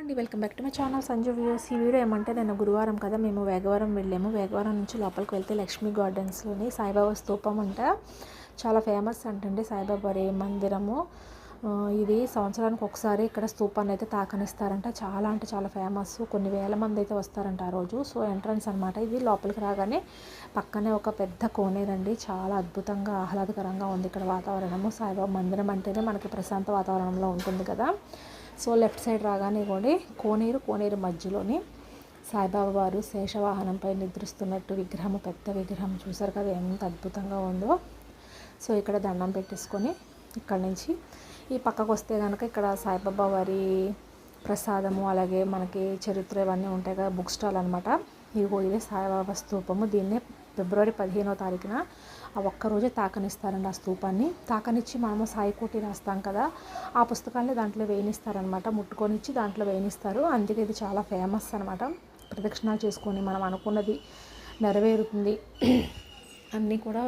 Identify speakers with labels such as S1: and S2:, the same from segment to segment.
S1: అండి welcome back to my channel Sanju views. ఈ video ఏమంటే నేను గురువారం కదా మేము వేగవరం వెళ్ళాము. వేగవరం నుంచి లోపలికి వెళ్తే లక్ష్మీ గార్డెన్స్లోని సాయిబాబా స్తూపం అంట. చాలా ఫేమస్ అంటండి సాయిబాబా రే మందిరము. ఇది సంవత్సరానికి ఒకసారి ఇక్కడ స్తూపాన్ని అయితే తాకనిస్తారంట. చాలా అంటే చాలా ఫేమస్. కొన్ని వేల మంది అయితే వస్తారంట ఆ రోజు. సో ఎంట్రన్స్ అనమాట ఇది. లోపలికి రాగానే పక్కనే ఒక పెద్ద కోనేరండి. చాలా అద్భుతంగా ఆహ్లాదకరంగా ఉంది ఇక్కడ వాతావరణము. సాయిబాబా మందిరం అంటేనే మనకి ప్రశాంత వాతావరణంలో ఉంటుంది కదా. సో లెఫ్ట్ సైడ్ రాగానే కూడా కోనేరు కోనేరు మధ్యలోని సాయిబాబా వారు శేషవాహనంపై నిద్రిస్తున్నట్టు విగ్రహం పెద్ద విగ్రహం చూసారు కదా ఎంత అద్భుతంగా ఉందో. సో ఇక్కడ దండం పెట్టేసుకొని ఇక్కడ నుంచి ఈ పక్కకు వస్తే కనుక ఇక్కడ సాయిబాబా వారి ప్రసాదము అలాగే మనకి చరిత్ర ఇవన్నీ ఉంటాయి కదా బుక్ స్టాల్ అనమాట ఇదిగో ఇదే సాయిబాబా స్తూపము దీన్నే ఫిబ్రవరి పదిహేనో తారీఖున ఆ ఒక్కరోజే తాకనిస్తారండి ఆ స్తూపాన్ని. తాకనిచ్చి మనము సాయి కోటి రాస్తాం కదా ఆ పుస్తకాన్ని దాంట్లో వేయనిస్తారనమాట. ముట్టుకొనిచ్చి దాంట్లో వేయనిస్తారు. అందుకే ఇది చాలా ఫేమస్ అనమాట. ప్రదక్షిణాలు చేసుకొని మనం అనుకున్నది నెరవేరుతుంది. అన్నీ కూడా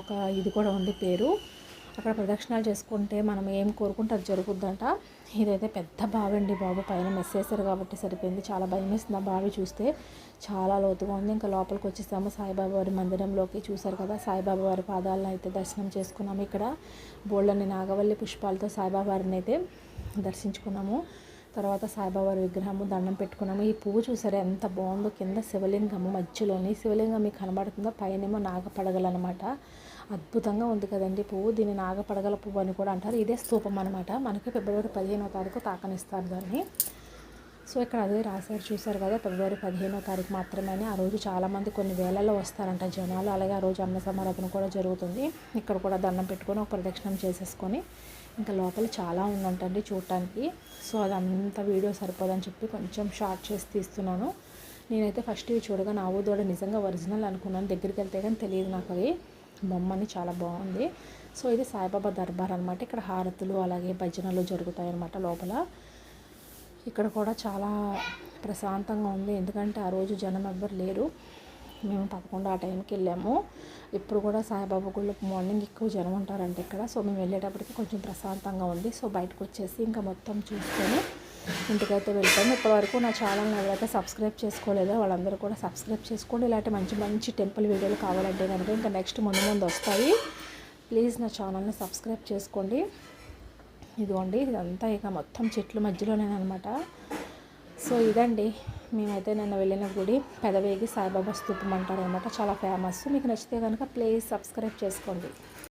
S1: ఒక ఇది కూడా ఉంది పేరు. అక్కడ ప్రదక్షిణాలు చేసుకుంటే మనం ఏం కోరుకుంటే అది జరుగుద్దంట. ఇదైతే పెద్ద బావి అండి బాబు. పైన మెస్సేసారు కాబట్టి సరిపోయింది. చాలా భయం వేస్తుంది ఆ బావి చూస్తే. చాలా లోతుగా ఉంది. ఇంకా లోపలికి వచ్చేసాము. సాయిబాబా వారి మందిరంలోకి చూసారు కదా. సాయిబాబా వారి పాదాలను అయితే దర్శనం చేసుకున్నాము. ఇక్కడ బోళ్ళని నాగవల్లి పుష్పాలతో సాయిబాబా వారిని అయితే దర్శించుకున్నాము. తర్వాత సాయిబాబా విగ్రహము దండం పెట్టుకున్నాము. ఈ పువ్వు చూసారా ఎంత బాగుందో? కింద శివలింగము మధ్యలోని శివలింగం మీకు కనబడుతుందో? పైనేమో నాగపడగలు అనమాట అద్భుతంగా ఉంది కదండి పువ్వు. దీన్ని నాగపడగల పువ్వు అని కూడా అంటారు. ఇదే స్తూపం అనమాట మనకి ఫిబ్రవరి పదిహేనో తారీఖు తాకనిస్తారు దాన్ని. సో ఇక్కడ అదే రాశారు చూశారు కదా ఫిబ్రవరి పదిహేనో తారీఖు మాత్రమే ఆ రోజు చాలామంది కొన్ని వేలలో వస్తారంట జనాలు. అలాగే ఆ రోజు అన్న సమారాధన కూడా జరుగుతుంది. ఇక్కడ కూడా దండం పెట్టుకొని ఒక ప్రదక్షిణం చేసేసుకొని ఇంకా లోపల చాలా ఉందంటండి చూడటానికి. సో అదంతా వీడియో సరిపోదని చెప్పి కొంచెం షార్ట్ చేసి తీస్తున్నాను. నేనైతే ఫస్ట్ ఇవి చూడగా నా దూడ నిజంగా ఒరిజినల్ అనుకున్నాను. దగ్గరికి వెళ్తే కానీ తెలియదు నాకు అది. బొమ్మని చాలా బాగుంది. సో ఇది సాయిబాబా దర్బార్ అనమాట ఇక్కడ హారతులు అలాగే భజనలు జరుగుతాయి అనమాట లోపల. ఇక్కడ కూడా చాలా ప్రశాంతంగా ఉంది. ఎందుకంటే ఆ రోజు జనం ఎవ్వరు లేరు. మేము పదకొండు ఆ టైంకి వెళ్ళాము. ఇప్పుడు కూడా సాయిబాబా గుళ్ళు మార్నింగ్ ఎక్కువ జనం ఉంటారంట ఇక్కడ. సో మేము వెళ్ళేటప్పటికి కొంచెం ప్రశాంతంగా ఉంది. సో బయటకు వచ్చేసి ఇంకా మొత్తం చూసుకొని ఇంటికైతే వెళ్తాము ఇప్పటివరకు నా ఛానల్ని ఎవరైతే సబ్స్క్రైబ్ చేసుకోలేదో వాళ్ళందరూ కూడా సబ్స్క్రైబ్ చేసుకోండి. ఇలాంటి మంచి మంచి టెంపుల్ వీడియోలు కావాలంటే కనుక ఇంకా నెక్స్ట్ ముందు ముందు వస్తాయి. ప్లీజ్ నా ఛానల్ని సబ్స్క్రైబ్ చేసుకోండి. ఇదిగోండి ఇదంతా ఇక మొత్తం చెట్ల మధ్యలోనే అనమాట సో ఇదండి మేమైతే నిన్న వెళ్ళిన గుడి. పెదవేగి సాయిబాబా స్థూపం అంటారు అనమాట చాలా ఫేమస్. మీకు నచ్చితే కనుక ప్లీజ్ సబ్స్క్రైబ్ చేసుకోండి.